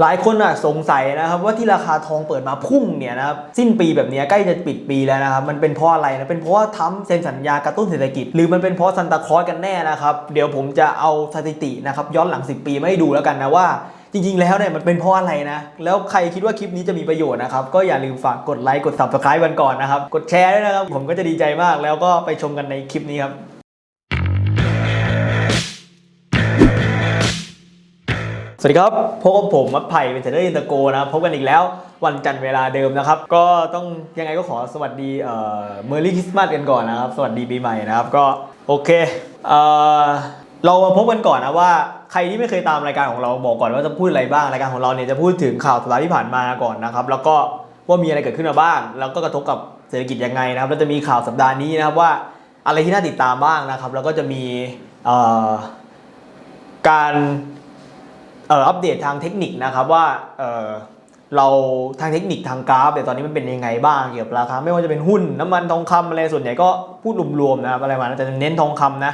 หลายคนอะสงสัยนะครับว่าที่ราคาทองเปิดมาพุ่งเนี่ยนะครับสิ้นปีแบบนี้ใกล้จะปิดปีแล้วนะครับมันเป็นเพราะอะไรนะเป็นเพราะว่าทำเซ็นสัญญากระตุ้นเศรษฐกิจ หรือมันเป็นเพราะซันตาคลอสกันแน่นะครับเดี๋ยวผมจะเอาสถิตินะครับย้อนหลัง 10 ปีไมาให้ดูแล้วกันนะว่าจริงๆ แล้วเนี่ยมันเป็นเพราะอะไรนะ แล้วใครคิดว่าคลิปนี้จะมีประโยชน์นะครับ ก็อย่าลืมฝากกดไลค์ กด subscribe กันก่อนนะครับ กดแชร์ด้วยนะครับ ผมก็จะดีใจมาก แล้วก็ไปชมกันในคลิปนี้ครับ สวัสดีครับ พบกับผมมัดไผ่เป็นเทรนเนอร์อินเตอร์โกนะครับพบกันอีกแล้ววันจันทร์เวลาเดิมนะครับ ก็ต้องยังไงก็ขอสวัสดีเอ่อเมอร์รี่คริสต์มาสกันก่อนนะครับ สวัสดีปีใหม่นะครับ ก็โอเคเอ่อเรามาพบกันก่อนนะว่าใครที่ไม่เคยตามรายการของเราบอกก่อนว่าจะพูดอะไรบ้างรายการของเราเนี่ยจะพูดถึงข่าวสัปดาห์ที่ผ่านมาก่อนนะครับ แล้วก็ว่ามีอะไรเกิดขึ้นมาบ้าง แล้วก็กระทบกับเศรษฐกิจยังไงนะครับแล้วจะมีข่าวสัปดาห์นี้นะครับว่าอะไรที่น่าติดตามบ้างนะครับ แล้วก็จะมีเอ่อการ อ่ออัปเดตทางเทคนิคนะครับว่าเอ่อเราทางเทคนิคทางกราฟเนี่ยตอนนี้มันเป็นยังไงบ้างเกี่ยวกับราคาไม่ว่าจะเป็นหุ้นน้ำมันทองคำอะไรส่วนใหญ่ก็พูดรวมๆนะครับอะไรมาแต่เน้นทองคำนะ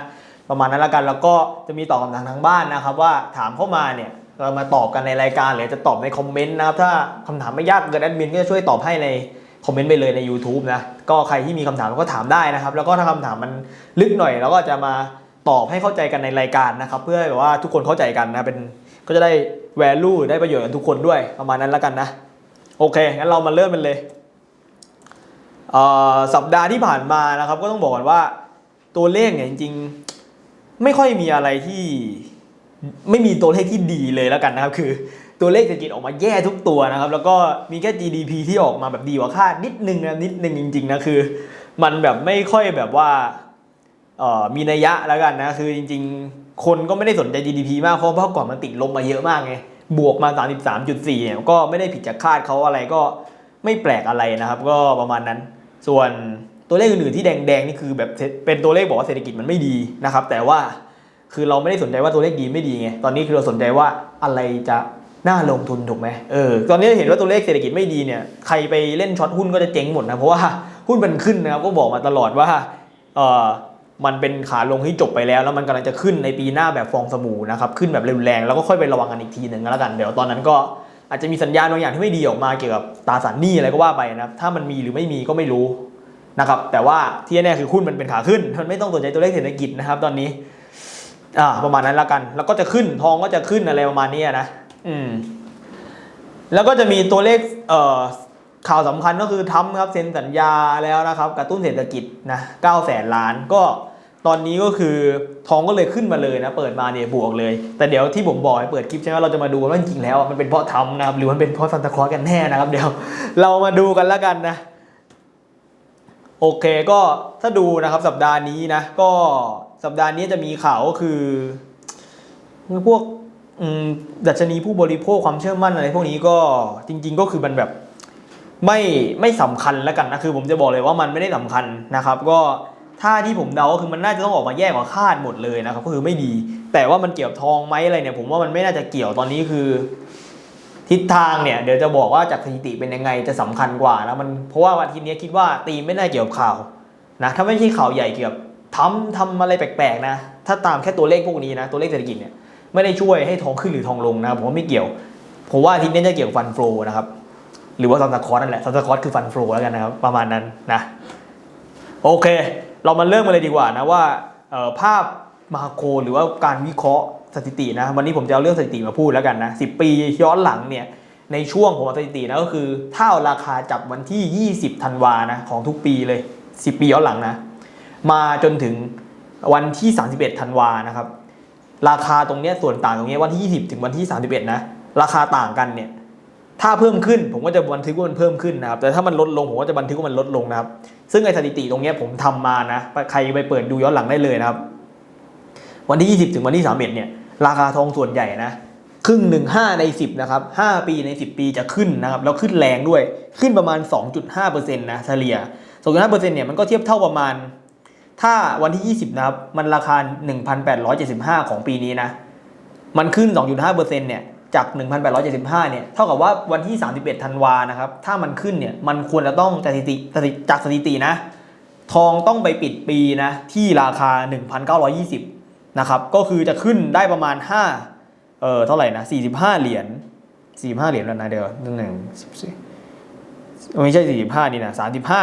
ประมาณนั้นละกันแล้วก็จะมีตอบคำถามทางบ้านนะครับว่าถามเข้ามาเนี่ยเรามาตอบกันในรายการหรือจะตอบในคอมเมนต์นะครับถ้าคำถามไม่ยากเกินแอดมินก็จะช่วยตอบให้ในคอมเมนต์ไปเลยใน YouTube นะก็ใครที่มีคำถามก็ถามได้นะครับ แล้วก็ถ้าคำถามมันลึกหน่อยเราก็จะมาตอบให้เข้าใจกันในรายการนะครับ เพื่อแบบว่าทุกคนเข้าใจกันนะเป็น ก็จะได้ value ได้ประโยชน์กันทุกคนด้วยประมาณนั้นแล้วกันนะ โอเค งั้นเรามาเริ่มกันเลยเสัปดาห์ที่ผ่านมานะครับก็ต้องบอกก่อนว่าตัวเลขเนี่ยจริงๆ ไม่ค่อยมีอะไรที่ไม่มีตัวเลขที่ดีเลยแล้วกันนะครับ คือตัวเลขเศรษฐกิจออกมาแย่ทุกตัวนะครับ แล้วก็มีแค่ GDP ที่ออกมาแบบดีกว่าคาดนิดนึงนะนิดนึงจริงๆนะคือ มันแบบไม่ค่อยแบบว่ามีนัยยะแล้วกันนะคือจริง ๆ คนก็ไม่ได้สนใจ GDP มากเพราะเพราะก่อนมันติดลบมาเยอะมากไงบวกมา 33.4เนี่ยก็ไม่ได้ผิดจากคาดเขาอะไรก็ไม่แปลกอะไรนะครับ ก็ประมาณนั้น ส่วนตัวเลขอื่นๆที่แดงๆนี่คือแบบเป็นตัวเลขบอกว่าเศรษฐกิจมันไม่ดีนะครับ แต่ว่าคือเราไม่ได้สนใจว่าตัวเลขดีไม่ดีไงตอนนี้คือเราสนใจว่าอะไรจะน่าลงทุนถูกไหมเออตอนนี้เห็นว่าตัวเลขเศรษฐกิจไม่ดีเนี่ยใครไปเล่นช็อตหุ้นก็จะเจ๊งหมดนะเพราะว่าหุ้นมันขึ้นนะครับก็บอกมาตลอดว่าเออ มันเป็นขาลงที่จบไปแล้ว แล้วมันกำลังจะขึ้นในปีหน้าแบบฟองสบู่นะครับขึ้นแบบรุนแรงแล้วก็ค่อยไประวังกันอีกทีหนึ่งก็แล้วกันเดี๋ยวตอนนั้นก็อาจจะมีสัญญาณบางอย่างที่ไม่ดีออกมาเกี่ยวกับตราสารหนี้อะไรก็ว่าไปนะครับถ้ามันมีหรือไม่มีก็ไม่รู้นะครับแต่ว่าที่แน่คือหุ้นมันเป็นขาขึ้น มันไม่ต้องสนใจตัวเลขเศรษฐกิจนะครับตอนนี้อ่าประมาณนั้นแล้วกัน แล้วก็จะขึ้นทองก็จะขึ้นอะไรประมาณนี้นะอืมแล้วก็จะมีตัวเลขเอ่อ ข่าวสำคัญก็คือทรัมครับเซ็นสัญญาแล้วนะครับกระตุ้นเศรษฐกิจนะ9แสนล้านก็ตอนนี้ก็คือทองก็เลยขึ้นมาเลยนะ เปิดมาเนี่ยบวกเลย แต่เดี๋ยวที่ผมบอกให้เปิดคลิปใช่ไหมเราจะมาดูว่าจริงแล้วมันเป็นเพราะทรัมป์นะครับหรือมันเป็นเพราะซันตาคลอสกันแน่นะครับ เดี๋ยวเรามาดูกันแล้วกันนะโอเคก็ถ้าดูนะครับสัปดาห์นี้นะ ก็สัปดาห์นี้จะมีข่าวก็คือพวกดัชนีผู้บริโภคความเชื่อมั่นอะไรพวกนี้ก็จริง ๆ ก็คือมันแบบ ไม่ไม่สำคัญแล้วกันนะคือผมจะบอกเลยว่ามันไม่ได้สำคัญนะครับ ก็ถ้าที่ผมเดาก็คือมันน่าจะต้องออกมาแย่กว่าคาดหมดเลยนะครับก็คือไม่ดี แต่ว่ามันเกี่ยวทองไหมอะไรเนี่ย ผมว่ามันไม่น่าจะเกี่ยวตอนนี้คือ ทิศทางเนี่ยเดี๋ยวจะบอกว่าจากสถิติเป็นยังไงจะสำคัญกว่านะมันเพราะว่าวันทีนี้คิดว่าตีไม่น่าเกี่ยวกับข่าวนะถ้าไม่ใช่ข่าวใหญ่เกี่ยวกับทำทำอะไรแปลกๆนะถ้าตามแค่ตัวเลขพวกนี้นะตัวเลขเศรษฐกิจเนี่ยไม่ได้ช่วยให้ทองขึ้นหรือทองลงนะผมว่าไม่เกี่ยวผมว่าทิตย์นี้จะเกี่ยวกับฟันโฟนะครับ หรือว่าซันตาคอร์นั่นแหละซันตาคอร์คือฟันโฟแล้วกันนะครับ ประมาณนั้นนะโอเค เรามาเริ่มกันเลยดีกว่านะว่าภาพมาโครหรือว่าการวิเคราะห์สถิตินะวันนี้ผมจะเอาเรื่องสถิติมาพูดแล้วกันนะสิปีย้อนหลังเนี่ยในช่วงผมเอาสถิตินะก็คือถ้าเอาราคาจับวันที่ 20ธันวานะของทุกปีเลย 10 ปีย้อนหลังนะมาจนถึงวันที่ 31ธันวานะครับ ราคาตรงเนี้ยส่วนต่างตรงเนี้ยวันที่ 20 ถึงวันที่ 31 นะ ราคาต่างกันเนี่ย ถ้าเพิ่มขึ้นผมก็จะบันทึกว่ามันเพิ่มขึ้นนะครับ แต่ถ้ามันลดลงผมก็จะบันทึกว่ามันลดลงนะครับ ซึ่งไอ้สถิติตรงนี้ผมทำมานะ ใครไปเปิดดูย้อนหลังได้เลยนะครับ วันที่ 20 ถึงวันที่ 31 เนี่ย ราคาทองส่วนใหญ่นะ ครึ่งหนึ่งห้าใน 10 นะครับ 5 ปีใน 10 ปีจะขึ้นนะครับ แล้วขึ้นแรงด้วย ขึ้นประมาณ 2.5%นะเฉลี่ย2.5%เนี่ยมันก็เทียบเท่าประมาณ ถ้าวันที่ 20 นะครับ มันราคา 1,875 ของปีนี้นะ มันขึ้น 2.5%เนี่ย จาก 1,875 เนี่ย เท่ากับว่าวันที่ 31 ธันวานะครับ ถ้ามันขึ้นเนี่ย มันควรจะต้องจากสถิติจากสถิตินะ ทองต้องไปปิดปีนะ ที่ราคา 1,920 นะครับ ก็คือจะขึ้นได้ประมาณ 5 เออเท่าไหร่นะ 45 เหรียญสี่ห้าเหรียญแล้วนะเดี๋ยวหนึ่งหนึ่งสิบสี่ไม่ใช่สี่สิบห้านี่นะสามสิบห้า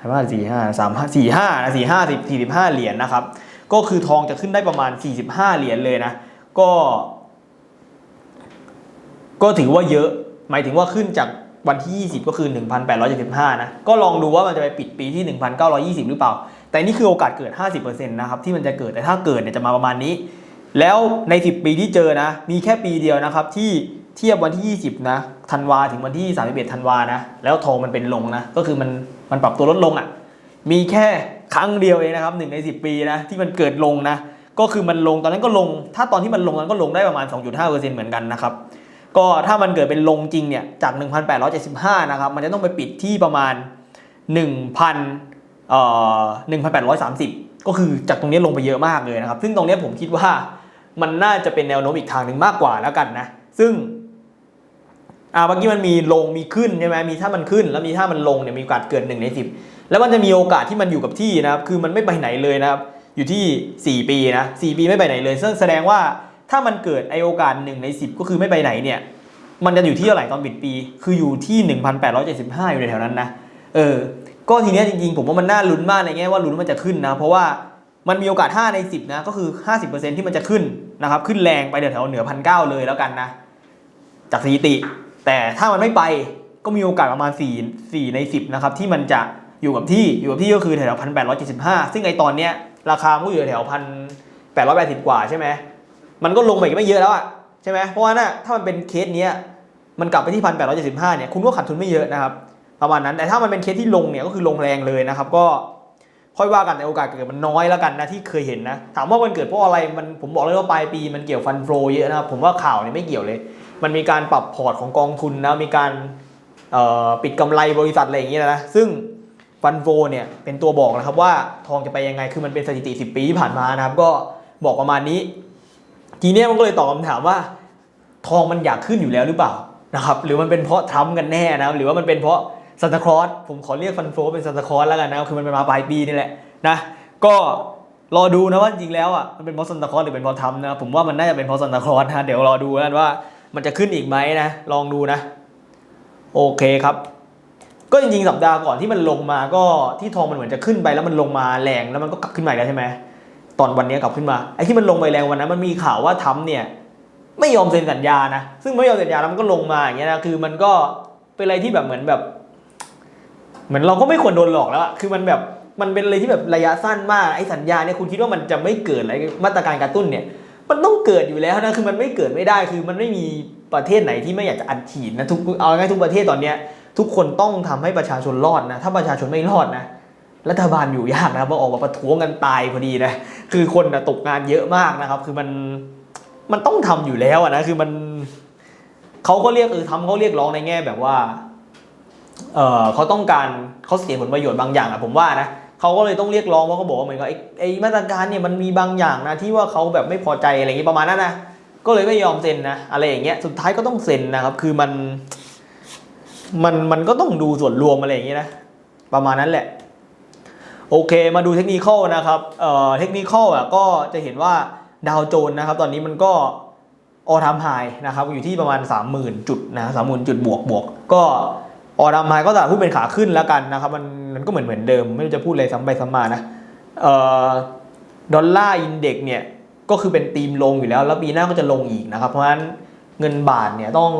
สามห้าสี่ห้าสามห้าสี่ห้านะสี่ห้าสิบสี่สิบห้าเหรียญนะครับ ก็คือทองจะขึ้นได้ประมาณสี่สิบห้าเหรียญเลยนะ ก็ ก็ถือว่าเยอะ หมายถึงว่าขึ้นจากวันที่ 20 ก็คือ 1,875 นะ ก็ลองดูว่ามันจะไปปิดปีที่ 1,920 หรือเปล่า แต่นี่คือโอกาสเกิด 50%นะครับที่มันจะเกิด แต่ถ้าเกิดเนี่ยจะมาประมาณนี้ แล้วใน 10 ปีที่เจอนะ มีแค่ปีเดียวนะครับที่เทียบวันที่ 20 นะธันวาถึงวันที่ 31ธันวานะ แล้วทองมันเป็นลงนะ ก็คือมันมันปรับตัวลดลงอะ่ะ มีแค่ครั้งเดียวเองนะครับหนึ่งใน 10 ปีนะที่มันเกิดลงนะ ก็คือมันลงตอนนั้นก็ลง ถ้าตอนที่มันลงนั้นก็ลงได้ประมาณ 2.5%เหมือนกันนะครับ ก็ถ้ามันเกิดเป็นลงจริงเนี่ยจาก 1,875 นะครับ มันจะต้องไปปิดที่ประมาณ 1,000เอ่อ1,830 ก็คือจากตรงนี้ลงไปเยอะมากเลยนะครับ ซึ่งตรงนี้ผมคิดว่ามันน่าจะเป็นแนวโน้มอีกทางหนึ่งมากกว่าแล้วกันนะ ซึ่งอ่าเมื่อกี้มันมีลงมีขึ้นใช่ไหมมีถ้ามันขึ้น แล้วมีถ้ามันลงเนี่ยมีโอกาสเกิด1ใน10 แล้วมันจะมีโอกาสที่มันอยู่กับที่นะครับ คือมันไม่ไปไหนเลยนะครับ อยู่ที่ 4 ปีนะ4ปีไม่ไปไหนเลยซึ่งแสดงว่า ถ้ามันเกิดไอโอกาส1ใน 10 ก็คือไม่ไปไหนเนี่ย มันจะอยู่ที่เท่าไหร่ตอนปิดปี คืออยู่ที่ 1,875 อยู่ในแถวนั้นนะ เออ ก็ทีเนี้ยจริงๆ ผมว่ามันน่าลุ้นมากในแง่ว่าลุ้นมันจะขึ้นนะ เพราะว่ามันมีโอกาส 5 ใน 10 นะ ก็คือ 50%ที่มันจะขึ้นนะครับ ขึ้นแรงไปแถวเหนือพันเเลยแล้วกันนะ จากสถิติ แต่ถ้ามันไม่ไปก็มีโอกาสประมาณ 4 4 ใน 10 นะครับ ที่มันจะอยู่กับที่ อยู่กับที่ก็คือแถวพันแปดร้อยเจ็ดสิบห้าซึ่งไอตอนเนี้ยราคามันก็อยู่แถวพันแปดร้อยแปดสิบกว่าใช่ไหม มันก็ลงไปอีกไม่เยอะแล้วอะใช่ไหมเพราะว่าน่ะถ้ามันเป็นเคสเนี้ยมันกลับไปที่พันแปดร้อยเจ็ดสิบห้าเนี่ยคุณก็ขาดทุนไม่เยอะนะครับประมาณนั้นแต่ถ้ามันเป็นเคสที่ลงเนี่ยก็คือลงแรงเลยนะครับ ก็ค่อยว่ากันในโอกาสเกิดมันน้อยแล้วกันนะที่เคยเห็นนะถามว่ามันเกิดเพราะอะไรมันผมบอกเลยว่าปลายปีมันเกี่ยวฟันโฟเยอะนะครับผมว่าข่าวเนี่ยไม่เกี่ยวเลย มันมีการปรับพอร์ตของกองทุนนะมีการปิดกำไรบริษัทอะไรอย่างเงี้ยนะซึ่งฟันโฟเนี่ยเป็นตัวบอกนะครับว่าทองจะไปยังไงคือมันเป็นสถิติ 10 ปีที่ผ่านมานะครับก็บอกประมาณนี้ ทีเนี้ยมันก็เลยตอบคำถามว่า ทองมันอยากขึ้นอยู่แล้วหรือเปล่านะครับหรือมันเป็นเพราะทรัมป์กันแน่นะหรือว่ามันเป็นเพราะซันตาคลอสผมขอเรียกฟันโฟเป็นซันตาคลอสแล้วกันนะคือมันเป็นมาปลายปีนี่แหละนะก็รอดูนะว่าจริงแล้วอะมันเป็นเพราะซันตาคลอสหรือเป็นเพราะทรัมป์นะผมว่ามันน่าจะเป็นเพราะซันตาคลอสนะเดี๋ยวรอดูแล้วกันว่ามันจะขึ้นอีกไหมนะลองดูนะ โอเคครับ ก็จริงๆสัปดาห์ก่อนที่มันลงมาก็ที่ทองมันเหมือนจะขึ้นไปแล้วมันลงมาแรงแล้วมันก็กลับขึ้นมาอีกแล้วใช่ไหม ตอนวันนี้กลับขึ้นมาไอ้ที่มันลงไปแรงวันนั้นมันมีข่าวว่าทรัมป์เนี่ยไม่ยอมเซ็นสัญญานะซึ่งไม่ยอมเซ็นสัญญาแล้วมันก็ลงมาอย่างเงี้ยนะคือมันก็เป็นอะไรที่แบบเหมือนแบบ เหมือนเราก็ไม่ควรโดนหลอกแล้วอะคือมันแบบมันเป็นอะไรที่แบบระยะสั้นมากไอ้สัญญาเนี่ยคุณคิดว่ามันจะไม่เกิดอะไรมาตรการกระตุ้นเนี่ย มันต้องเกิดอยู่แล้วนะคือมันไม่เกิดไม่ได้คือมันไม่มีประเทศไหนที่ไม่อยากจะอัดฉีดนะทุกเอาง่ายทุกประเทศตอนเนี้ยทุกคนต้องทำให้ประชาชนรอดนะถ้าประชาชนไม่รอดนะ รัฐบาลอยู่ยากนะเพราะออกมาประท้วงกันตายพอดีนะคือคนตกงานเยอะมากนะครับ คือมันมันต้องทำอยู่แล้วนะคือมันเขาก็เรียกเออทำเขาเรียกร้องในแง่แบบว่าเออเขาต้องการเขาเสียผลประโยชน์บางอย่างอะผมว่านะเขาก็เลยต้องเรียกร้องเพราะเขาบอกว่าเหมือนกับไอ้ไอ้มาตรการเนี่ยมันมีบางอย่างนะที่ว่าเขาแบบไม่พอใจอะไรอย่างงี้ประมาณนั้นนะก็เลยไม่ยอมเซ็นนะอะไรอย่างเงี้ยสุดท้ายก็ต้องเซ็นนะครับ คือมันมันมันก็ต้องดูส่วนรวมอะไรอย่างเงี้ยนะประมาณนั้นแหละ โอเค มาดูเทคนิคอลนะครับเอ่อเทคนิคอลอะก็จะเห็นว่าดาวโจนส์นะครับ ตอนนี้มันก็ออทามไฮนะครับอยู่ที่ประมาณ 30,000 จุดนะ30,000จุดบวกบวกก็ออทามไฮก็จะพูดเป็นขาขึ้นแล้วกันนะครับมันมันก็เหมือนเหมือนเดิม ไม่รู้จะพูดอะไรซ้ำไปซ้ำมานะเอ่อดอลลาร์อินเด็กเนี่ยก็คือเป็นตีมลงอยู่แล้ว แล้วปีหน้าก็จะลงอีกนะครับ เพราะฉะนั้นเงินบาทเนี่ยต้อง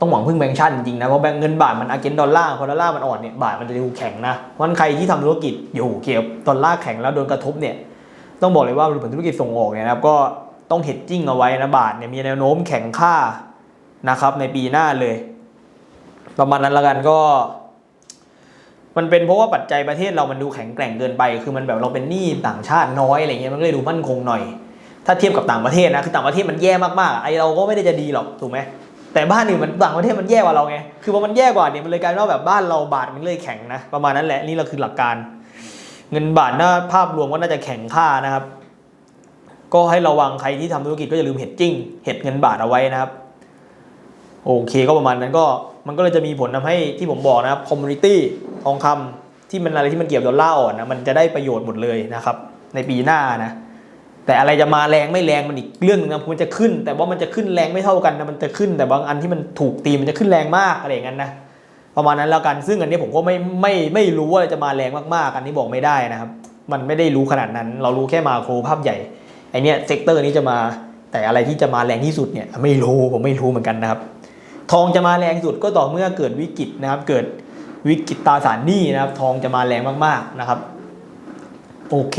ต้องหวังพึ่งแบงก์ชาติจริงๆนะเพราะแบงก์เงินบาทมันอาเกนดอลลาร์พอดอลลาร์มันอ่อนเนี่ยบาทมันจะดูแข็งนะเพราะฉะนั้นใครที่ทำธุรกิจอยู่เกี่ยวดอลลาร์แข็งแล้วโดนกระทบเนี่ยต้องบอกเลยว่าผลธุรกิจส่งออกเนี่ยนะครับก็ต้องเฮดจิ้งเอาไว้นะบาทเนี่ยมีแนวโน้มแข็งค่านะครับในปีหน้าเลย ประมาณนั้นละกันก็ มันเป็นเพราะว่าปัจจัยประเทศเรามันดูแข็งแกร่งเกินไป คือมันแบบเราเป็นหนี้ต่างชาติน้อยอะไรเงี้ยมันก็เลยดูมั่นคงหน่อย ถ้าเทียบกับต่างประเทศนะคือต่างประเทศมันแย่มากๆไอเราก็ไม่ได้จะดีหรอกถูกไหม แต่บ้านอื่นมันต่างประเทศมันแย่กว่าเราไง คือพอมันแย่กว่าเนี่ยมันเลยกลายเป็นว่าแบบบ้านเราบาทมันเลยแข็งนะประมาณนั้นแหละนี่เราคือหลักการ เงินบาทน่าภาพรวมก็น่าจะแข็งค่านะครับ ก็ให้ระวังใครที่ทำธุรกิจก็อย่าลืมเห็ดจิ้งเห็ดเงินบาทเอาไว้นะครับโอเคก็ประมาณนั้นก็มันก็เลยจะมีผลทำให้ที่ผมบอกนะครับคอมมูนิตี้ทองคำที่มันอะไรที่มันเกี่ยวกับดอลลาร์อ่อนนะมันจะได้ประโยชน์หมดเลยนะครับในปีหน้านะ แต่อะไรจะมาแรงไม่แรงมันอีกเรื่องหนึงนะมันจะขึ้น แต่ว่ามันจะขึ้นแรงไม่เท่ากันนะมันจะขึ้น แต่บางอันที่มันถูกตีมันจะขึ้นแรงมากอะไรอย่างนั้นนะประมาณนั้นแล้วกัน ซึ่งอันนี้ผมก็ไม่ไม่ไม่รู้ว่าจะมาแรงมากๆ อันนี้บอกไม่ได้นะครับ มันไม่ได้รู้ขนาดนั้น เรารู้แค่มาโครภาพใหญ่ไอเนี้ยเซกเตอร์นี้จะมาแต่อะไรที่จะมาแรงที่สุดเนี่ยไม่รู้ผมไม่รู้เหมือนกันนะครับ ทองจะมาแรงสุดก็ต่อเมื่อเกิดวิกฤตนะครับ เกิดวิกฤตตาสารหนี้นะครับ ทองจะมาแรงมากๆนะครับ โอเค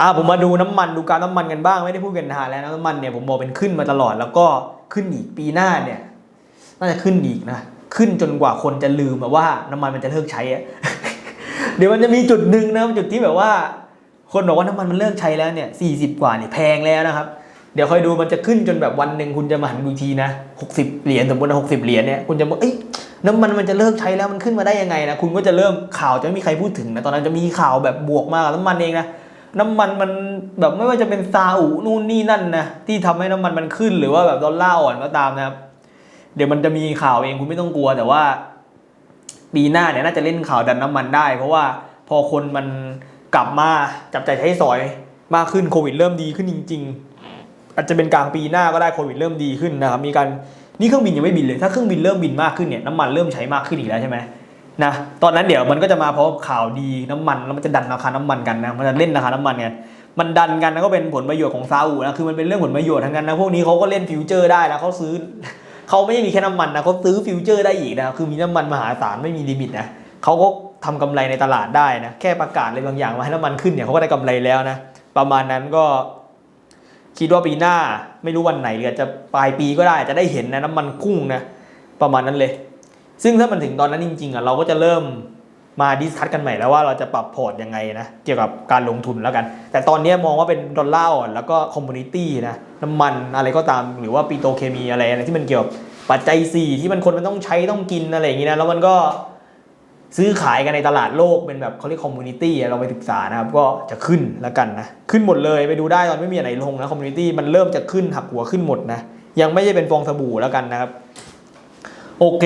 อ่าผมมาดูน้ำมันดูการน้ำมันกันบ้างไม่ได้พูดกันนานแล้วน้ำมันเนี่ยผมบอกเป็นขึ้นมาตลอดแล้วก็ขึ้นอีกปีหน้าเนี่ยน่าจะขึ้นอีกนะขึ้นจนกว่าคนจะลืมอะว่าน้ำมันมันจะเลิกใช้อะเดี๋ยวมันจะมีจุดหนึ่งนะจุดที่แบบว่า คนบอกว่าน้ำมันมันเลิกใช้แล้วเนี่ยสี่สิบกว่าเนี่ยแพงแล้วนะครับ เดี๋ยวคอยดูมันจะขึ้นจนแบบวันหนึ่งคุณจะมาหันดูทีนะหกสิบเหรียญสมมติหกสิบเหรียญเนี่ยคุณจะบอกเอ้ยน้ำมันมันจะเลิกใช้แล้วมันขึ้นมาได้ยังไงนะคุณก็จะเริ่มข่าวจะไม่มีใครพูดถึงนะตอนนั้นจะมีข่าวแบบบวกมากน้ำมันเองนะ น้ำมันมันแบบไม่ว่าจะเป็นซาอุนู่นนี่นั่นนะที่ทำให้น้ำมันมันขึ้นหรือว่าแบบดอลลาร์อ่อนก็ตามนะครับ เดี๋ยวมันจะมีข่าวเองคุณไม่ต้องกลัว แต่ว่า ปีหน้าเนี่ยน่าจะเล่นข่าวดันน้ำมันได้ เพราะว่าพอคนมันกลับมาจับใจใช้สอยมากขึ้นโควิดเริ่มดีขึ้นจริง ๆ อาจจะเป็นกลางปีหน้าก็ได้โควิดเริ่มดีขึ้นนะครับมีการนี่เครื่องบินยังไม่บินเลยถ้าเครื่องบินเริ่มบินมากขึ้นเนี่ยน้ำมันเริ่มใช้มากขึ้นอีกแล้วใช่ไหม นะตอนนั้นเดี๋ยวมันก็จะมาเพราะข่าวดีน้ำมันแล้วมันจะดันราคาน้ำมันกันนะมันจะเล่นราคาน้ำมันกันมันดันกันแล้วก็เป็นผลประโยชน์ของซาอุนะคือมันเป็นเรื่องผลประโยชน์ทั้งนั้นนะพวกนี้เขาก็เล่นฟิวเจอร์ได้แล้วเขาซื้อเขาไม่ได้มีแค่น้ำมันนะเขาซื้อฟิวเจอร์ได้อีกนะคือมีน้ำมันมหาศาลไม่มีลิมิตนะเขาก็ทำกำไรในตลาดได้นะแค่ประกาศอะไรบางอย่างมาให้น้ำมันขึ้นเนี่ยเขาก็ได้กำไรแล้วนะประมาณนั้นก็คิดว่าปีหน้าไม่รู้วันไหนหรือจะปลายปีก็ได้จะได้เห็นนะน้ำมันพุ่งนะประมาณนั้นเลย ซึ่งถ้ามันถึงตอนนั้นจริงๆอะเราก็จะเริ่มมาดิสคัตกันใหม่แล้วว่าเราจะปรับพอร์ตยังไงนะเกี่ยวกับการลงทุนแล้วกัน แต่ตอนนี้มองว่าเป็นดอลลาร์อ่อนแล้วก็คอมมูนิตี้นะน้ำมันอะไรก็ตามหรือว่าปิโตเคมีอะไรอะไรที่มันเกี่ยวกับปัจจัย 4 ที่มันคนมันต้องใช้ต้องกินอะไรอย่างงี้นะแล้วมันก็ซื้อขายกันในตลาดโลกเป็นแบบเขาเรียกคอมมูนิตี้เราไปศึกษานะครับก็จะขึ้นแล้วกันนะขึ้นหมดเลยไปดูได้ตอนไม่มีอะไรลงนะคอมมูนิตี้มันเริ่มจะขึ้นหักหัวขึ้นหมดนะยังไม่ใช่เป็นฟองสบู่แล้วกันนะครับโอเค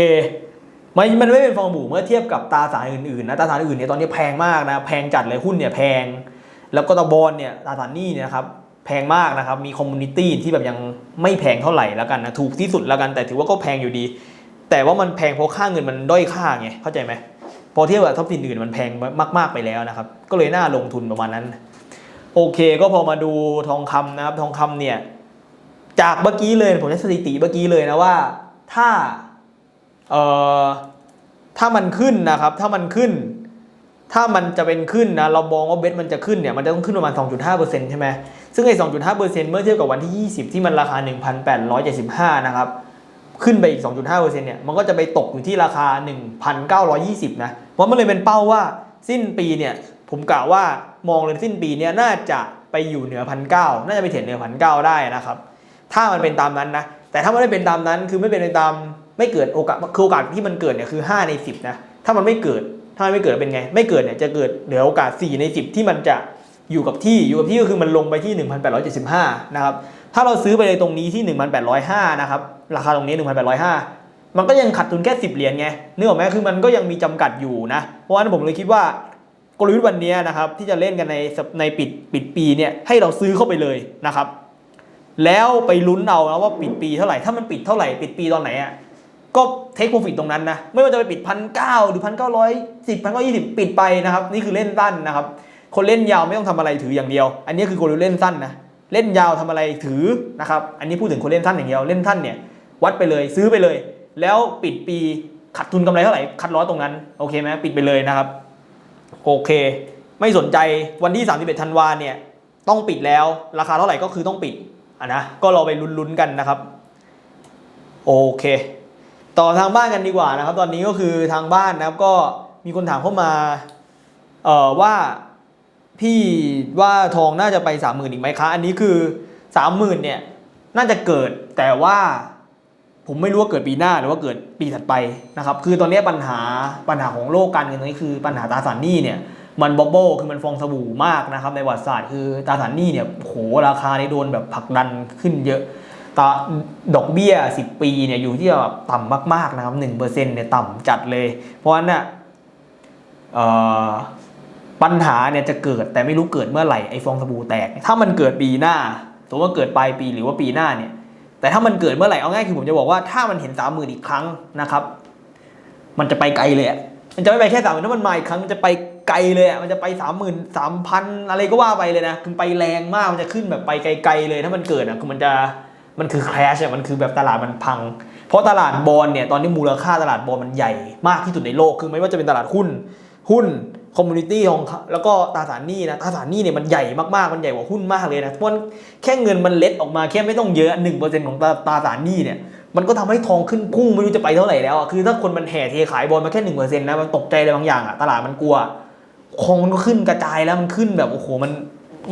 มันมันไม่เป็นฟองบูเมื่อเทียบกับตราสารอื่นๆนะตราสารอื่นเนี่ยตอนนี้แพงมากนะแพงจัดเลยหุ้นเนี่ยแพง แล้วก็ตะบอลเนี่ยตราสารนี้เนี่ยครับแพงมากนะครับมีคอมมูนิตี้ที่แบบยังไม่แพงเท่าไหร่แล้วกันนะถูกที่สุดแล้วกันแต่ถือว่าก็แพงอยู่ดี แต่ว่ามันแพงเพราะค่าเงินมันด้อยค่าไงเข้าใจไหมพอเทียบกับทรัพย์สินอื่นมันแพงมาก ๆไปแล้วนะครับก็เลยน่าลงทุนประมาณนั้น โอเคก็พอมาดูทองคำนะครับทองคำเนี่ยจากเมื่อกี้เลยผมใช้สถิติเมื่อกี้เลยนะว่า ถ้า เอ่อถ้ามันขึ้นนะครับ ถ้ามันขึ้น ถ้ามันจะเป็นขึ้นนะ เรามองว่าเบสมันจะขึ้นเนี่ย มันจะต้องขึ้นประมาณ 2.5%ใช่ไหมซึ่งไอ้ 2.5%เมื่อเทียบกับวันที่ 20 ที่มันราคา 1,875 นะครับ ขึ้นไปอีก 2.5%เนี่ย มันก็จะไปตกอยู่ที่ราคา 1,920 นะ เพราะมันเลยเป็นเป้าว่าสิ้นปีเนี่ย ผมกะว่ามองเลยสิ้นปีเนี่ยน่าจะไปอยู่เหนือพันเน่าจะไปเถียเหนือพันเได้นะครับ ถ้ามันเป็นตามนั้นนะ แต่ถ้ามันไม่เป็นตามนั้น คือไม่เป็นไปตาม ไม่เกิดโอกาสคือโอกาสที่มันเกิดเนี่ยคือ 5 ใน 10นะถ้ามันไม่เกิดถ้ามันไม่เกิดเป็นไง ไม่เกิดเนี่ยจะเกิดเหลือโอกาส 4 ใน 10 ที่มันจะอยู่กับที่อยู่กับที่ก็คือมันลงไปที่ 1,875 นะครับ ถ้าเราซื้อไปเลยตรงนี้ที่ 1,805 นะครับ ราคาตรงนี้ 1,805 มันก็ยังขาดทุนแค่ 10 เหรียญไงนึกออกไหมคือมันก็ยังมีจำกัดอยู่นะ เพราะฉะนั้นผมเลยคิดว่ากลยุทธ์วันนี้นะครับที่จะเล่นกันในในปิดปิดปีเนี่ยให้เราซื้อเข้าไปเลยนะครับ แล้วไปลุ้นเอานะว่าปิดปีเท่าไหร่ถ้ามันปิดเท่าไหร่ปิดปีตอนไหนอะ ก็เทคโปรฟิตตรงนั้นนะ ไม่ว่าจะไปปิดพันเก้าหรือพันเก้าร้อยสิบพันเก้ายี่สิบปิดไปนะครับ นี่คือเล่นสั้นนะครับ คนเล่นยาวไม่ต้องทำอะไรถืออย่างเดียว อันนี้คือกลยุทธ์เล่นสั้นนะ เล่นยาวทำอะไรถือนะครับ อันนี้พูดถึงคนเล่นสั้นอย่างเดียว เล่นสั้นเนี่ยวัดไปเลยซื้อไปเลย แล้วปิดปีขาดทุนกำไรเท่าไหร่คัดล้อตรงนั้นโอเคไหมปิดไปเลยนะครับ โอเค ไม่สนใจวันที่31ธันวาเนี่ยต้องปิดแล้ว ราคาเท่าไหร่ก็คือต้องปิดอะนะก็เราไปลุ้นๆกันนะครับ โอเค ต่อทางบ้านกันดีกว่านะครับ ตอนนี้ก็คือทางบ้านนะครับก็มีคนถามเข้ามาเอ่อว่าพี่ว่าทองน่าจะไปสามหมื่นอีกไหมคะอันนี้คือสามหมื่นเนี่ยน่าจะเกิดแต่ว่าผมไม่รู้ว่าเกิดปีหน้าหรือว่าเกิดปีถัดไปนะครับคือตอนนี้ปัญหาปัญหาของโลกการเงินตอนนี้คือปัญหาตราสารหนี้เนี่ยมันบอบเบิลคือมันฟองสบู่มากนะครับในประวัติศาสตร์คือตราสารหนี้เนี่ยโหราคานี่โดนแบบผลักดันขึ้นเยอะ ตาดอกเบี้ย 10 ปีเนี่ยอยู่ที่แบบต่ำมากๆนะครับ1%เนี่ยต่ำจัดเลย เพราะฉะนั้นเนี่ยปัญหาเนี่ยจะเกิดแต่ไม่รู้เกิดเมื่อไหร่ไอ้ฟองสบู่แตก ถ้ามันเกิดปีหน้าสมมติว่าเกิดปลายปีหรือว่าปีหน้าเนี่ยแต่ถ้ามันเกิดเมื่อไหร่เอาง่ายคือผมจะบอกว่าถ้ามันเห็นสามหมื่นอีกครั้งนะครับ มันจะไปไกลเลยมันจะไม่ไปแค่สามหมื่นถ้ามันมาอีกครั้งมันจะไปไกลเลยมันจะไปสามหมื่นสามพันอะไรก็ว่าไปเลยนะคือไปแรงมากมันจะขึ้นแบบไปไกลๆเลย ถ้ามันเกิดอะคือมันจะ มันคือ crash อะมันคือแบบตลาดมันพัง เพราะตลาดบอลเนี่ยตอนนี้มูลค่าตลาดบอลมันใหญ่มากที่สุดในโลกคือไม่ว่าจะเป็นตลาดหุ้นหุ้นคอมมูนิตี้ของแล้วก็ตราสารหนี้นะตราสารหนี้เนี่ยมันใหญ่มากๆ มันใหญ่กว่าหุ้นมากเลยนะเพราะแค่เงินมันเล็ดออกมาแค่ไม่ต้องเยอะหนึ่งเปอร์เซ็นต์ของตราตราสารหนี้เนี่ยมันก็ทำให้ทองขึ้นพุ่งไม่รู้จะไปเท่าไหร่แล้วอะคือถ้าคนมันแห่เทขายบอลมาแค่หนึ่งเปอร์เซ็นต์นะมันตกใจอะไรบางอย่างอะตลาดมันกลัวคงมันก็ขึ้นกระจายแล้วมันขึ้นแบบโอ้โหมัน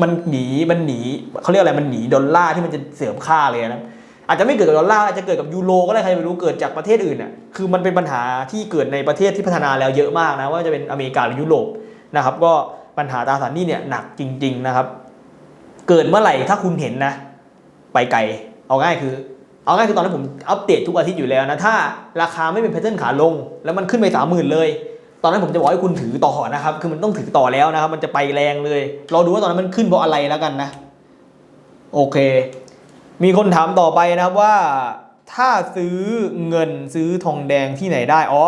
มันหนีมันหนีเขาเรียกอะไรมันหนีดอลลาร์ที่มันจะเสื่อมค่าเลยนะอาจจะไม่เกิดกับดอลลาร์อาจจะเกิดกับยูโรก็ได้ใครไม่รู้เกิดจากประเทศอื่นอะคือมันเป็นปัญหาที่เกิดในประเทศที่พัฒนาแล้วเยอะมากนะว่าจะเป็นอเมริกาหรือยุโรปนะครับ ก็ปัญหาตราสารหนี้เนี่ยหนักจริง ๆนะครับ เกิดเมื่อไหร่ถ้าคุณเห็นนะ ไปไกลเอาง่ายคือ เอาง่ายคือตอนนั้ผมอัปเดตทุกอาทิตย์อยู่แล้วนะถ้าราคาไม่เป็นแพทเทิร์นขาลง แล้วมันขึ้นไปสามหมื่นเลย ตอนนั้นผมจะบอกให้คุณถือต่อนะครับ คือมันต้องถือต่อแล้วนะครับ มันจะไปแรงเลยรอดูว่าตอนนั้นมันขึ้นเพราะอะไรแล้วกันนะ โอเค มีคนถามต่อไปนะครับว่า ถ้าซื้อเงินซื้อทองแดงที่ไหนได้ อ๋อ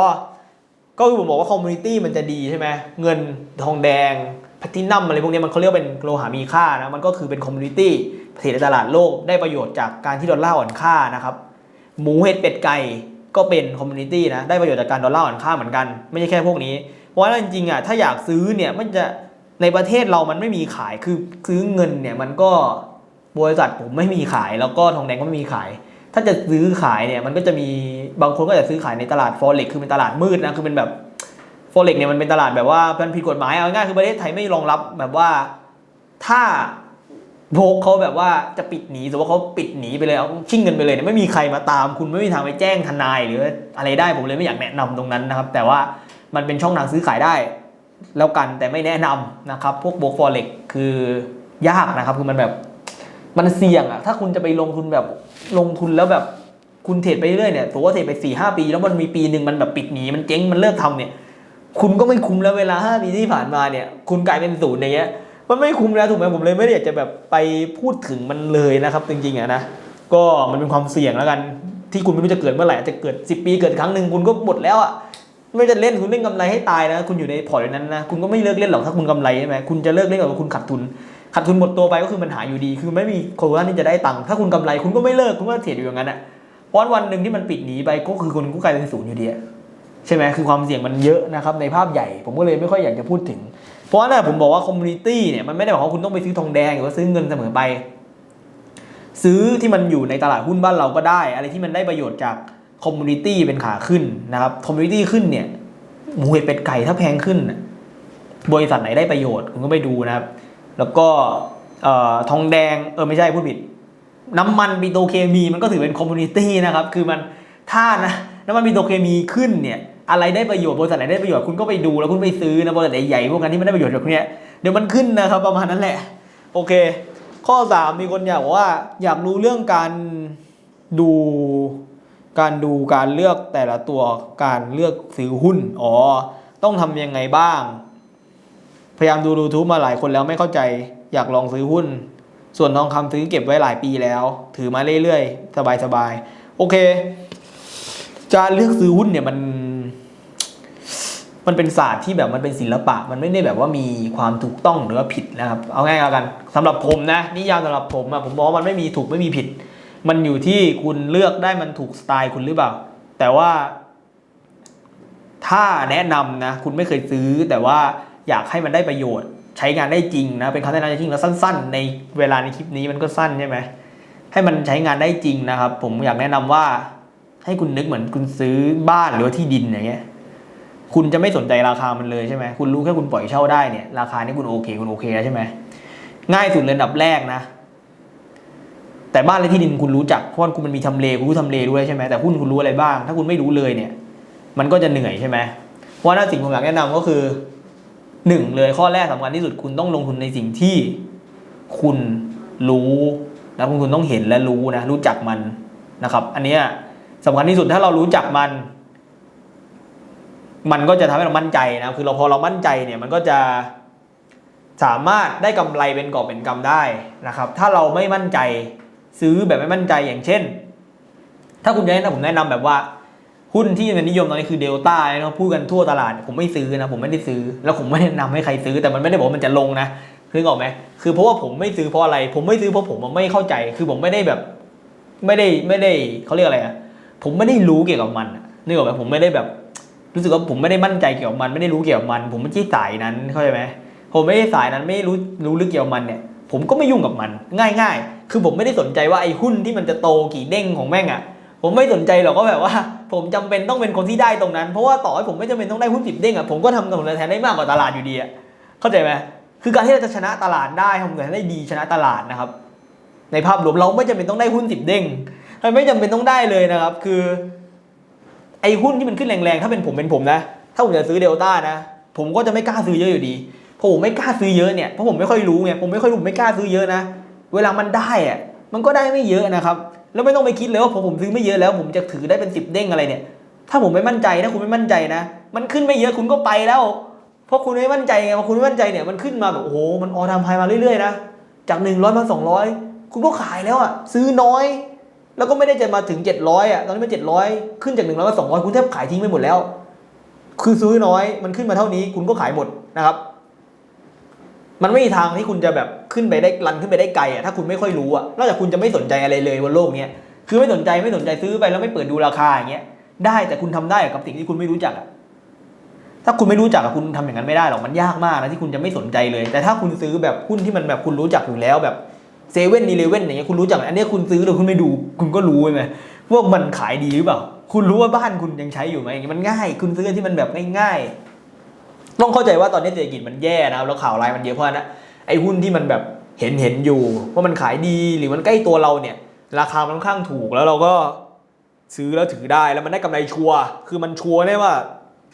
ก็คือผมบอกว่าคอมมูนิตี้มันจะดีใช่ไหมเงินทองแดงแพทินัมอะไรพวกนี้มันเขาเรียกเป็นโลหะมีค่านะ มันก็คือเป็นคอมมูนิตี้เทรดในตลาดโลกได้ประโยชน์จากการที่ดอลลาร์อ่อนค่านะครับ หมูเห็ดเป็ดไก่ ก็เป็นคอมมูนิตี้นะได้ประโยชน์จากการดอลลาร์อ่อนค่าเหมือนกัน ไม่ใช่แค่พวกนี้ เพราะว่าจริงๆอะถ้าอยากซื้อเนี่ยมันจะในประเทศเรามันไม่มีขายคือซื้อเงินเนี่ยมันก็บริษัทผมไม่มีขาย แล้วก็ทองแดงก็ไม่มีขาย ถ้าจะซื้อขายเนี่ยมันก็จะมีบางคนก็จะซื้อขายในตลาดฟอเร็กคือเป็นตลาดมืดนะคือเป็นแบบฟอเร็กเนี่ยมันเป็นตลาดแบบว่ามันผิดกฎหมายเอาง่ายคือประเทศไทยไม่รองรับแบบว่าถ้า โพกเขาแบบว่าจะปิดหนีสมมติว่าเขาปิดหนีไปเลยเอาชิ่งเงินไปเลยเนี่ยไม่มีใครมาตาม คุณไม่มีทางไปแจ้งทนาย หรืออะไรได้ผมเลยไม่อยากแนะนำตรงนั้นนะครับ แต่ว่ามันเป็นช่องทางซื้อขายได้ แล้วกันแต่ไม่แนะนำนะครับ พวกโบกฟอเร็กคือยากนะครับคือมันแบบมันเสี่ยงอะถ้าคุณจะไปลงทุนแบบลงทุนแล้วแบบคุณเทรดไปเรื่อยเนี่ยตัวว่าเทรดไปสี่ห้าปี แล้วมันมีปีหนึ่งมันแบบปิดหนีมันเจ๊งมันเลิกทำเนี่ย คุณก็ไม่คุ้มแล้วเวลาห้าปีที่ผ่านมาเนี่ย คุณกลายเป็นศูนย์อย่างเงี้ย มันไม่คุ้มแล้วถูกไหมผมเลยไม่ได้อยากจะแบบไปพูดถึงมันเลยนะครับ จริงๆอะนะก็มันเป็นความเสี่ยงแล้วกัน ที่คุณไม่รู้จะเกิดเมื่อไหร่จะเกิด 10 ปีเกิดครั้งหนึ่งคุณก็หมดแล้วอะไม่จะเล่นคุณเล่นกำไรให้ตายนะ คุณอยู่ในพอร์ตนั้นนะคุณก็ไม่เลิกเล่นหรอกถ้าคุณกำไรใช่ไหมคุณจะเลิกเล่นกับว่าคุณขาดทุนขาดทุนหมดตัวไปก็คือมันหายอยู่ดี คือไม่มีโคนว่าที่จะได้ตังค์ถ้าคุณกำไรคุณก็ไม่เลิกคุณก็เทรดอยู่อย่างนั้นอะเพราะวันหนึ่งที่มันปิดหนีไปก็คือคนก็กลายเป็นศูนย์อยู่ดีใช่ไหมคือความเสี่ยงมันเยอะนะครับในภาพใหญ่ ผมก็เลยไม่ค่อยอยากจะพูดถึง ราะว่าน่ะผมบอกว่าคอมมูนิตี้เนี่ยมันไม่ได้บอกว่าคุณต้องไปซื้อทองแดงหรือว่าซื้อเงินเสมอไป ซื้อที่มันอยู่ในตลาดหุ้นบ้านเราก็ได้ อะไรที่มันได้ประโยชน์จากคอมมูนิตี้เป็นขาขึ้นนะครับคอมมูนิตี้ขึ้นเนี่ยหมูเห็ดเป็ดไก่ถ้าแพงขึ้น บริษัทไหนได้ประโยชน์คุณก็ไปดูนะครับ แล้วก็ทองแดงเออไม่ใช่พูดผิด น้ำมันปิโตรเคมีมันก็ถือเป็นคอมมูนิตี้นะครับ คือมันถ้านะน้ำมันปิโตรเคมีขึ้นเนี่ย อะไรได้ประโยชน์บริษัทไหนได้ประโยชน์คุณก็ไปดูแล้วคุณไปซื้อนะบริษัทใหญ่ๆพวกนั้นที่ไม่ได้ประโยชน์จากเนี้ยเดี๋ยวมันขึ้นนะครับประมาณนั้นแหละ โอเค ข้อ 3 มีคนอยากบอกว่า อยากรู้เรื่องการดูการดูการเลือกแต่ละตัวการเลือกซื้อหุ้นอ๋อต้องทำยังไงบ้าง พยายามดู YouTube มาหลายคนแล้วไม่เข้าใจอยากลองซื้อหุ้น ส่วนทองคำซื้อเก็บไว้หลายปีแล้ว ถือมาเรื่อยๆ สบายๆ โอเค การเลือกซื้อหุ้นเนี่ยมัน มันเป็นศาสตร์ที่แบบมันเป็นศิลปะ มันไม่ได้แบบว่ามีความถูกต้องหรือว่าผิดนะครับ เอาง่ายๆกันสำหรับผมนะนิยามสำหรับผมอะผมบอกว่ามันไม่มีถูกไม่มีผิด มันอยู่ที่คุณเลือกได้มันถูกสไตล์คุณหรือเปล่า แต่ว่า ถ้าแนะนำนะ คุณไม่เคยซื้อ แต่ว่าอยากให้มันได้ประโยชน์ ใช้งานได้จริงนะเป็นคำแนะนำจริงแล้วสั้น ๆ ในเวลาในคลิปนี้มันก็สั้นใช่ไหมให้มันใช้งานได้จริงนะครับ ผมอยากแนะนำว่า ให้คุณนึกเหมือนคุณซื้อบ้านหรือว่าที่ดินอย่างเงี้ย คุณจะไม่สนใจราคามันเลยใช่ไหมคุณรู้แค่คุณปล่อยเช่าได้เนี่ยราคานี้คุณโอเคคุณโอเคแล้วใช่ไหมง่ายสุดเลยอันดับแรกนะ แต่บ้านและที่ดินคุณรู้จักเพราะคุณมันมีทำเลคุณรู้ทำเลด้วยใช่ไหมแต่หุ้นคุณรู้อะไรบ้าง ถ้าคุณไม่รู้เลยเนี่ย มันก็จะเหนื่อยใช่ไหมเพราะว่าหน้าสิ่งผมอยากแนะนำก็คือหนึ่งเลยข้อแรกสำคัญที่สุดคุณต้องลงทุนในสิ่งที่คุณรู้นะคุณคุณต้องเห็นและรู้นะรู้จักมันนะครับ อันนี้สำคัญที่สุดถ้าเรารู้จักมัน มันก็จะทำให้เรามั่นใจนะคือเราพอเรามั่นใจเนี่ยมันก็จะสามารถได้กำไรเป็นกอบเป็นกำได้นะครับ ถ้าเราไม่มั่นใจซื้อแบบไม่มั่นใจอย่างเช่น ถ้าคุณจะแนะนำผมแนะนำแบบว่าหุ้นที่มันนิยมตอนนี้คือเดลต้าเนาะพูดกันทั่วตลาด ผมไม่ซื้อนะผมไม่ได้ซื้อ แล้วผมไม่แนะนำให้ใครซื้อแต่มันไม่ได้บอกมันจะลงนะคือออกไหมคือเพราะว่าผมไม่ซื้อเพราะอะไร ผมไม่ซื้อเพราะผมไม่เข้าใจ คือผมไม่ได้แบบ ไม่ได้ไม่ได้เขาเรียกอะไรอะผมไม่ได้รู้เกี่ยวกับมันนึกออกไหมผมไม่ได้แบบ รู้สึกว่าผมไม่ได้มั่นใจเกี่ยวกับมันไม่ได้รู้เกี่ยวกับมัน ผมไม่ใช่สายนั้นเข้าใจไหมผมไม่ได้สายนั้นไม่รู้รู้ลึกเกี่ยวกับมันเนี่ย ผมก็ไม่ยุ่งกับมัน ง่าย ๆ คือผมไม่ได้สนใจว่าไอ้หุ้นที่มันจะโตกี่เด้งของแม่งอะผมไม่สนใจหรอกก็แบบว่า ผมจำเป็นต้องเป็นคนที่ได้ตรงนั้น เพราะว่าต่อให้ผมไม่จำเป็นต้องได้หุ้นสิบเด้งอะผมก็ทำกำไรแทนได้มากกว่าตลาดอยู่ดีอะเข้าใจไหมคือการที่เราจะชนะตลาดได้ทำกำไรได้ดีชนะตลาดนะครับ ในภาพรวมเราไม่จำเป็นต้องได้หุ้นสิบเด้งไม่จำเป็นต้องได้เลยนะครับ คือ ไอ้หุ้นที่มันขึ้นแรงๆ ถ้าเป็นผมเป็นผมนะ ถ้าผมจะซื้อเดลต้านะ ผมก็จะไม่กล้าซื้อเยอะอยู่ดีเพราะผมไม่กล้าซื้อเยอะเนี่ย เพราะผมไม่ค่อยรู้ไง ผมไม่ค่อยรู้ไม่กล้าซื้อเยอะนะ เวลามันได้อะมันก็ได้ไม่เยอะนะครับ แล้วไม่ต้องไปคิดเลยว่าผมผมซื้อไม่เยอะแล้ว ผมจะถือได้เป็นสิบเด้งอะไรเนี่ย ถ้าผมไม่มั่นใจถ้าคุณไม่มั่นใจนะ มันขึ้นไม่เยอะคุณก็ไปแล้ว เพราะคุณไม่มั่นใจไงพอคุณไม่มั่นใจเนี่ย มันขึ้นมาแบบโอ้โห มันออทามไฮมาเรื่อยๆนะ จากหนึ่งร้อยมาสองร้อยคุณก็ขายแล้วอะ ซื้อน้อย แล้วก็ไม่ได้จะมาถึง 700อะตอนนี้มัน700 ขึ้นจาก100มา200คุณแทบขายทิ้งไปหมดแล้ว คือซื้อน้อยมันขึ้นมาเท่านี้คุณก็ขายหมดนะครับ มันไม่มีทางที่คุณจะแบบขึ้นไปได้รันขึ้นไปได้ไกลอะถ้าคุณไม่ค่อยรู้อะนอกจากคุณจะไม่สนใจอะไรเลยบนโลกเนี้ยคือไม่สนใจไม่สนใจซื้อไปแล้วไม่เปิดดูราคาอย่างเงี้ยได้แต่คุณทำได้กับสิ่งที่คุณไม่รู้จักอะถ้าคุณไม่รู้จักอะคุณทำอย่างนั้นไม่ได้หรอกมันยากมากนะที่คุณจะไม่สนใจเลย แต่ถ้าคุณซื้อแบบหุ้นที่มันแบบคุณรู้จักอยู่แล้วแบบ เซเว่นอีเลเว่นอย่างเงี้ยคุณรู้จักอันนี้คุณซื้อโดยคุณไม่ดู คุณก็รู้ไหมว่ามันขายดีหรือเปล่า คุณรู้ว่าบ้านคุณยังใช้อยู่ไหมอย่างเงี้ยมันง่าย คุณซื้อที่มันแบบง่ายๆต้องเข้าใจว่าตอนนี้เศรษฐกิจมันแย่นะครับแล้วข่าวรายมันเยอะเพราะฉะนั้นไอ้หุ้นที่มันแบบเห็นเห็นอยู่ ว่ามันขายดีหรือมันใกล้ตัวเราเนี่ย ราคามันค่อนข้างถูกแล้วเราก็ซื้อแล้วถือได้แล้วมันได้กำไรชัวร์คือมันชัวร์แน่ว่า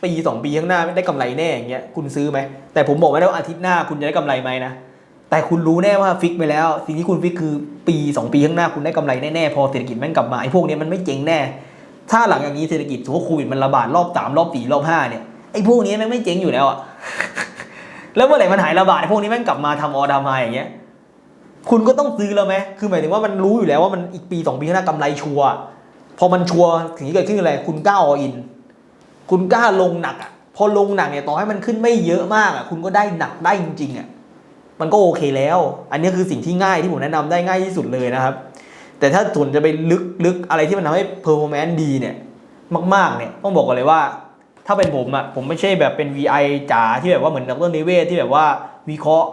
ปีสองปีข้างหน้าไม่ได้กำไรแน่อย่างเงี้ยคุณซื้อไหมแต่ผมบอกไม่ได้ว่าอาทิตย์หน้าคุณจะได้กำไรไหมนะ แต่คุณรู้แน่ว่าฟิกไปแล้ว สิ่งที่คุณฟิกคือปี 2 ปีข้างหน้าคุณได้กำไรแน่ๆพอเศรษฐกิจแม่งกลับมาไอ้พวกนี้มันไม่เจ๊งแน่ ถ้าหลังจากนี้เศรษฐกิจสมมติว่าโควิดมันระบาดรอบสามรอบสี่รอบห้าเนี่ยไอ้พวกนี้แม่งไม่เจ๊งอยู่แล้วอะแล้วเมื่อไหร่มันหายระบาดไอ้พวกนี้แม่งกลับมาทำออดามาอย่างเงี้ย คุณก็ต้องซื้อแล้วไหมคือหมายถึงว่ามันรู้อยู่แล้วว่ามันอีกปีสองปีข้างหน้ากำไรชัวร์พอมันชัวร์สิ่งที่เกิดขึ้นคืออะไร คุณกล้าออิน คุณกล้าลงหนักอะ พอลงหนักเนี่ยต่อให้มันขึ้นไม่เยอะมากอะ คุณก็ได้หนักได้จริงๆอะ มันก็โอเคแล้ว อันนี้คือสิ่งที่ง่ายที่ผมแนะนำได้ง่ายที่สุดเลยนะครับ แต่ถ้าส่วนจะไปลึกลึกอะไรที่มันทำให้ performance ดีเนี่ยมากๆเนี่ยต้องบอกก่อนเลยว่า ถ้าเป็นผมอะผมไม่ใช่แบบเป็น VI จ๋าที่แบบว่าเหมือนดรนิเวศที่แบบว่าวิเคราะห์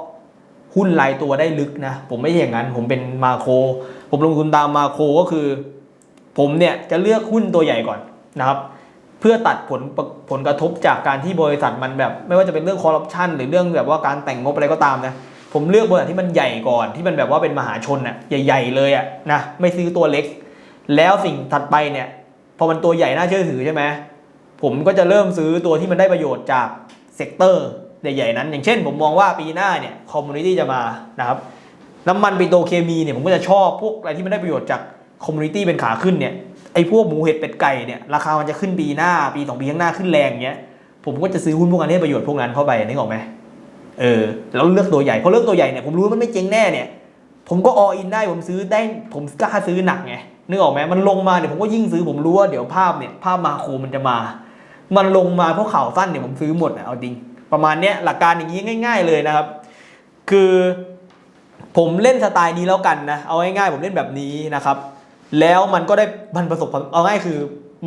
หุ้นรายตัวได้ลึกนะ ผมไม่ใช่อย่างนั้น ผมเป็นมาโคร ผมลงทุนตามมาโครก็คือ ผมเนี่ยจะเลือกหุ้นตัวใหญ่ก่อนนะครับเพื่อตัดผลผลกระทบจากการที่บริษัทมันแบบ ไม่ว่าจะเป็นเรื่องคอร์รัปชันหรือเรื่องแบบว่าการแต่งงบอะไรก็ตามนะ ผมเลือกบริษัทที่มันใหญ่ก่อนที่มันแบบว่าเป็นมหาชนน่ะใหญ่ๆเลยอะนะไม่ซื้อตัวเล็ก แล้วสิ่งถัดไปเนี่ยพอมันตัวใหญ่น่าเชื่อถือใช่ไหมผมก็จะเริ่มซื้อตัวที่มันได้ประโยชน์จากเซกเตอร์ใหญ่ๆนั้น อย่างเช่น ผมมองว่าปีหน้าเนี่ยคอมมูนิตี้จะมานะครับน้ำมันปิโตรเคมีเนี่ยผมก็จะชอบพวกอะไรที่มันได้ประโยชน์จากคอมมูนิตี้เป็นขาขึ้นเนี่ยไอ้พวกหมูเห็ดเป็ดไก่เนี่ยราคามันจะขึ้นปีหน้าปีสองปีข้างหน้าขึ้นแรงเงี้ยผมก็จะซื้อหุ้นพวกนั้นให้ประโยชน์พวกนั้นเข้าไปนึกออกไหม เออแล้วเลือกตัวใหญ่พอเลือกตัวใหญ่เนี่ยผมรู้ว่ามันไม่เจ๊งแน่เนี่ยผมก็ออินได้ผมซื้อได้ผมกล้าซื้อหนักไงนึกออกไหมมันลงมาเนี่ยผมก็ยิ่งซื้อผมรู้ว่าเดี๋ยวภาพเนี่ยภาพมาโครมันจะมา มันลงมาเพราะข่าวสั้นเนี่ยผมซื้อหมดอะเอาจริง ประมาณเนี้ยหลักการอย่างนี้ง่าย ๆ เลยนะครับ คือผมเล่นสไตล์นี้แล้วกันนะเอาง่ายๆผมเล่นแบบนี้นะครับ แล้วมันก็ได้มันประสบผลเอาง่ายคือ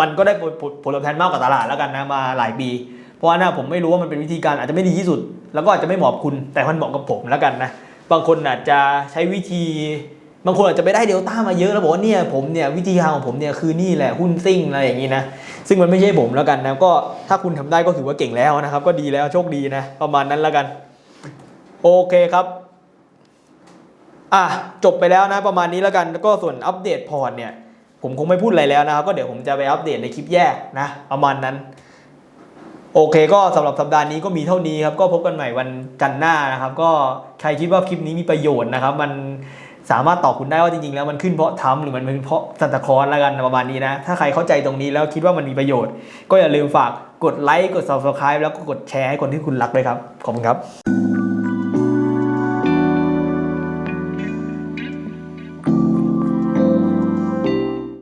มันก็ได้ผลผลผลตอบแทนมากกว่าตลาดแล้วกันนะมาหลายปี เพราะว่านะผมไม่รู้ว่ามันเป็นวิธีการอาจจะไม่ดีที่สุด แล้วก็อาจจะไม่เหมาะคุณแต่มันเหมาะกับผมแล้วกันนะบางคนอาจจะใช้วิธี บางคนอาจจะไปได้เดลต้ามาเยอะแล้วบอกว่าเนี่ยผมเนี่ยวิธีทางของผมเนี่ยคือนี่แหละหุ้นซิ่งอะไรอย่างนี้นะซึ่งมันไม่ใช่ผมแล้วกันนะก็ถ้าคุณทำได้ก็ถือว่าเก่งแล้วนะครับ ก็ดีแล้วโชคดีนะประมาณนั้นแล้วกัน โอเคครับอะจบไปแล้วนะประมาณนี้แล้วกันแล้วก็ส่วนอัปเดตพอร์ตเนี่ยผมคงไม่พูดอะไรแล้วนะครับก็เดี๋ยวผมจะไปอัปเดตในคลิปแยกนะประมาณนั้น โอเคก็สำหรับสัปดาห์นี้ก็มีเท่านี้ครับ ก็พบกันใหม่วันจันทร์หน้านะครับ ก็ใครคิดว่าคลิปนี้มีประโยชน์นะครับ มันสามารถตอบคุณได้ว่าจริงๆ แล้วมันขึ้นเพราะทำหรือมันเป็นเพราะซันตาคลอสแล้วกันประมาณนี้นะ ถ้าใครเข้าใจตรงนี้แล้วคิดว่ามันมีประโยชน์ ก็อย่าลืมฝากกดไลค์กด subscribe แล้วก็กดแชร์ให้คนที่คุณรักด้วยครับขอบคุณครับ